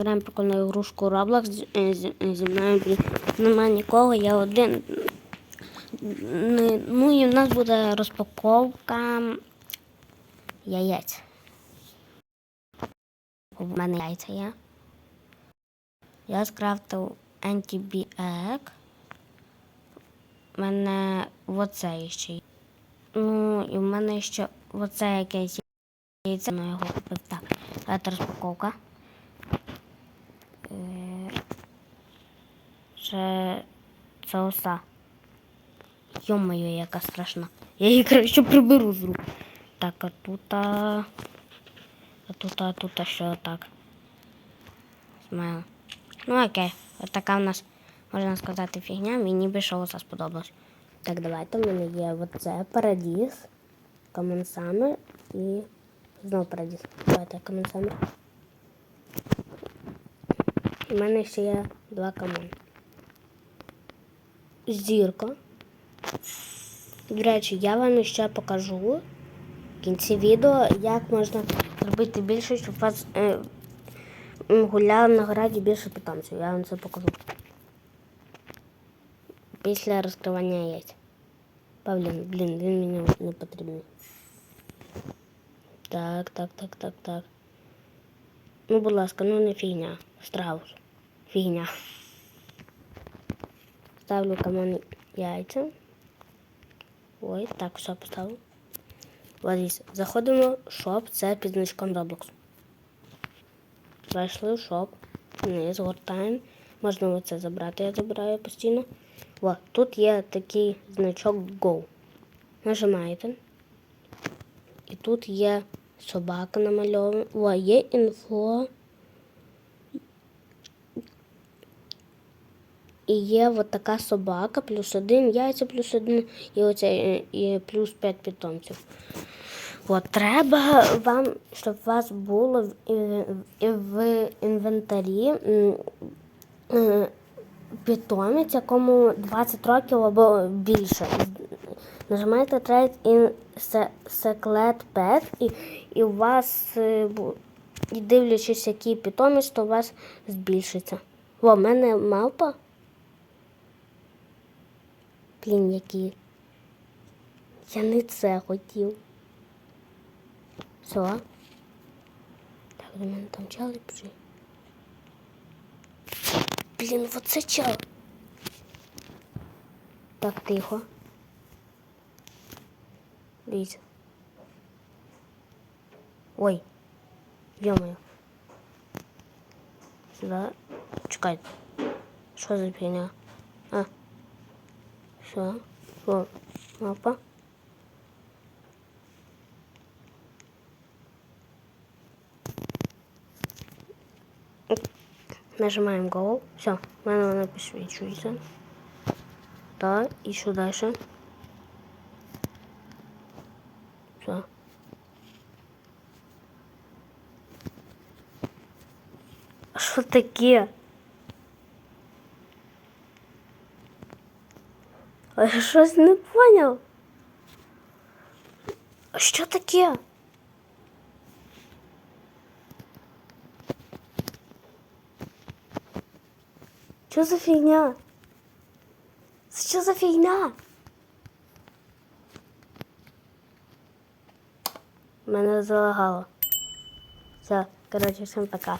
Граємо прикольну ігрушку Roblox е, е, зі мною нема нікого, я один. Ну і в нас буде розпаковка яєць. У мене яйця є. Я скрафтив антибіек. У мене оце ще є. Ну, і в мене ще оце якесь яйце. Ну, його. Так, давайте розпаковка. Це це оса. Йо-моє, яка страшна. Я її краще приберу з рук. Так, а тут. А, тут, а тут а що так. Смайл. Ну окей. Ось така в нас, можна сказати, фігня. Мені більше оса сподобалось. Так, давайте в мене є оце парадіс, Common і знову парадіс. Давайте Summer. У мене ще є два камон. Зірка. До речі, я вам ще покажу в кінці відео, як можна зробити більше, щоб вас е, м, гуляло на граді більше питомців. Я вам це покажу. Після розкривання яєць. Павлін, блін, він мені не потрібний. Так, так, так, так, так. Ну, будь ласка, ну не фігня. Страус. Фігня. Ставлю камон яйця. Ой, так, все поставив. Ось, заходимо в шоп, це під значком Roblox. Зайшли в шоп, вниз, гортаємо. Можна оце забрати, я забираю постійно. О, тут є такий значок Go. Нажимаєте. І тут є собака намальована. О, є інфо. І є от така собака, плюс один яйця, плюс один, і оце і плюс п'ять питомців. От, треба вам, щоб у вас було в, інвентарі е, питомець, якому 20 років або більше. Нажимаєте Trade in Se- Secret Pet і, і у вас, е, і дивлячись, який питомець, то у вас збільшиться. О, в мене мавпа. Блін, які. Я не це хотів. Все. Так, до мене там чали біжить. Блін, оце чел. Так, тихо. Дивіться. Ой. Йомаю. Сюди. Чекайте. Що за фігня? А. Що? О, мапа. Нажимаем Go. Все, в мене вона підсвічується. Так, і що далі? Все. Що таке? А я щось не поняв. Що таке? Що за фігня? Це що за фігня? Мене залагало. Все, коротше, всім пока.